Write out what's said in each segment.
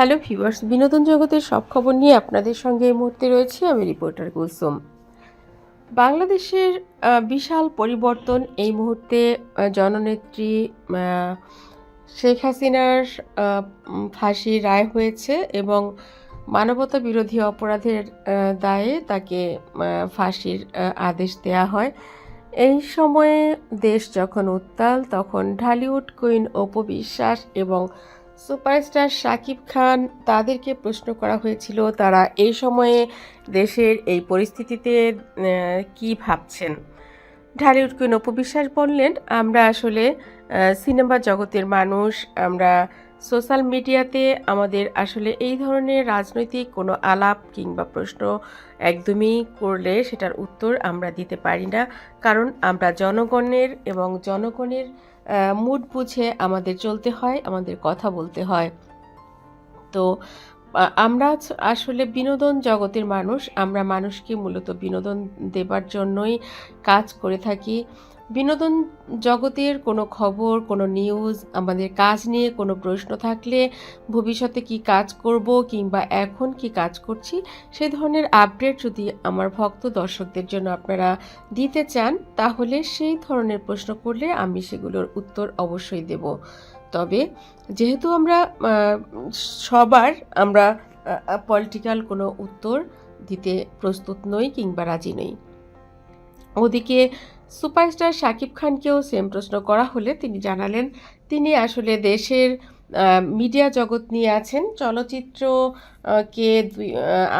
Hello viewers, বিনোদন জগতের সব খবর নিয়ে আপনাদের সঙ্গে এই মুহূর্তে রয়েছে আমি রিপোর্টার কুলসুম। বাংলাদেশের বিশাল পরিবর্তন এই মুহূর্তে জননেত্রী শেখ হাসিনার ফাঁসির রায় হয়েছে এবং মানবতা বিরোধী অপরাধের দায়ে তাকে ফাঁসির আদেশ দেয়া হয়। এই সময়ে দেশ যখন উত্তাল, তখন ঢালিউড কুইন অপু বিশ্বাস এবং সুপারস্টার শাকিব খান তাদেরকে প্রশ্ন করা হয়েছিল, তারা এই সময়ে দেশের এই পরিস্থিতিতে কি ভাবছেন? ঢালিউড কুইন বললেন, আমরা আসলে সিনেমা জগতের মানুষ, আমরা সোশ্যাল মিডিয়াতে আমাদের আসলে এই ধরনের রাজনৈতিক কোনো আলাপ কিংবা প্রশ্ন একদমই করলে সেটার উত্তর আমরা দিতে পারি না। কারণ আমরা জনগণের এবং জনগণের মুড বুঝে আমাদের চলতে হয়, আমাদের কথা বলতে হয়। তো আমরা আসলে বিনোদন জগতের মানুষ, আমরা মানুষকে মূলত বিনোদন দেবার জন্যই কাজ করে থাকি। বিনোদন জগতের কোনো খবর, কোনো নিউজ আমাদের কাজ নিয়ে কোনো প্রশ্ন থাকলে ভবিষ্যতে কি কাজ করব কিংবা এখন কি কাজ করছি, সে ধরনের আপডেট যদি আমার ভক্ত দর্শকদের জন্য আপনারা দিতে চান, তাহলে সেই ধরনের প্রশ্ন করলে আমি সেগুলোর উত্তর অবশ্যই দেব। তবে যেহেতু আমরা সবার আমরা পলিটিক্যাল কোনো উত্তর দিতে প্রস্তুত নই কিংবা রাজি নই। ওদিকে সুপারস্টার শাকিব খানকেও সেম প্রশ্ন করা হলে তিনি জানালেন তিনি আসলে দেশের মিডিয়া জগৎ নিয়ে আছেন। চলচ্চিত্র কে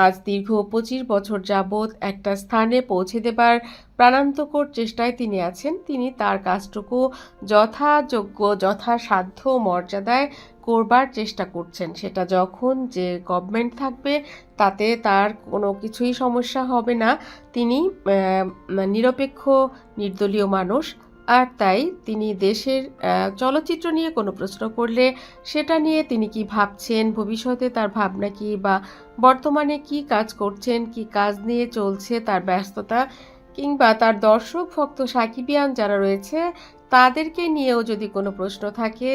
আজ দীর্ঘ পঁচিশ বছর যাবৎ একটা স্থানে পৌঁছে দেবার প্রাণান্তকর চেষ্টায় তিনি আছেন। তিনি তার কাজটুকু যথাযোগ্য, যথাসাধ্য মর্যাদায় করবার চেষ্টা করছেন। সেটা যখন যে গভর্নমেন্ট থাকবে, তাতে তার কোনো কিছুই সমস্যা হবে না। তিনি নিরপেক্ষ, নির্দলীয় মানুষ। আর তাই তিনি দেশের চলচ্চিত্র নিয়ে কোনো প্রশ্ন করলে সেটা নিয়ে তিনি কি ভাবছেন? ভবিষ্যতে তার ভাবনা কি বা বর্তমানে কি কাজ করছেন? কি কাজ নিয়ে চলছে তার ব্যস্ততা? কিংবা তার দর্শক ভক্ত সাকিবিয়ান যারা রয়েছে, তাদেরকে নিয়েও যদি কোনো প্রশ্ন থাকে,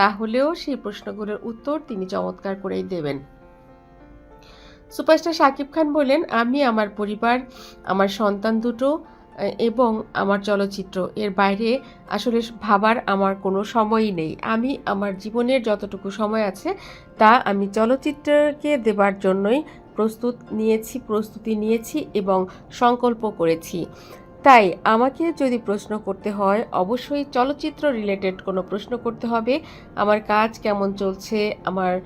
তাহলেও সেই প্রশ্নগুলোর উত্তর তিনি চমৎকার করেই দেবেন। সুপারস্টার শাকিব খান বলেন, আমি, আমার পরিবার, আমার সন্তান দুটো এবং আমার চলচ্চিত্র। এর বাইরে আসলে ভাবার আমার কোনো সময়ই নেই। আমি আমার জীবনের যতটুকু সময় আছে, তা আমি চলচ্চিত্রকে দেবার জন্যই প্রস্তুত নিয়েছি, প্রস্তুতি নিয়েছি এবং সংকল্প করেছি। তাই আমাকে যদি প্রশ্ন করতে হয়, অবশ্যই চলচ্চিত্র রিলেটেড কোনো প্রশ্ন করতে হবে। আমার কাজ কেমন চলছে, আমার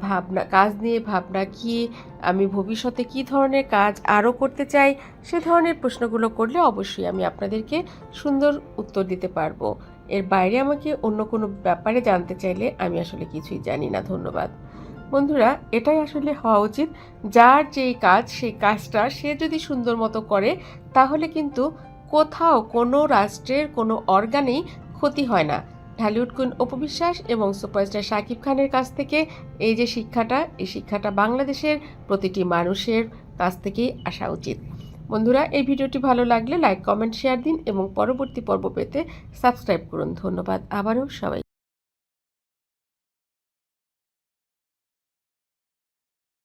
ভাবনা, কাজ নিয়ে ভাবনা কি, আমি ভবিষ্যতে কি ধরনের কাজ আরও করতে চাই, সে ধরনের প্রশ্নগুলো করলে অবশ্যই আমি আপনাদেরকে সুন্দর উত্তর দিতে পারব। এর বাইরে আমাকে অন্য কোনো ব্যাপারে জানতে চাইলে আমি আসলে কিছুই জানি না। ধন্যবাদ। বন্ধুরা, এটাই আসলে হওয়া উচিত। যার যেই কাজ, সেই কাজটা সে যদি সুন্দর মতো করে, তাহলে কিন্তু কোথাও কোনো রাষ্ট্রের কোনো অর্গানেই ক্ষতি হয় না। ঢালিউড কুইন অপবিশ্বাস এবং সুপারস্টার শাকিব খানের কাছ থেকে এই যে শিক্ষাটা, এই শিক্ষাটা বাংলাদেশের প্রতিটি মানুষের কাছ থেকেই আসা উচিত। বন্ধুরা, এই ভিডিওটি ভালো লাগলে লাইক, কমেন্ট, শেয়ার দিন এবং পরবর্তী পর্ব পেতে সাবস্ক্রাইব করুন। ধন্যবাদ আবারও সবাই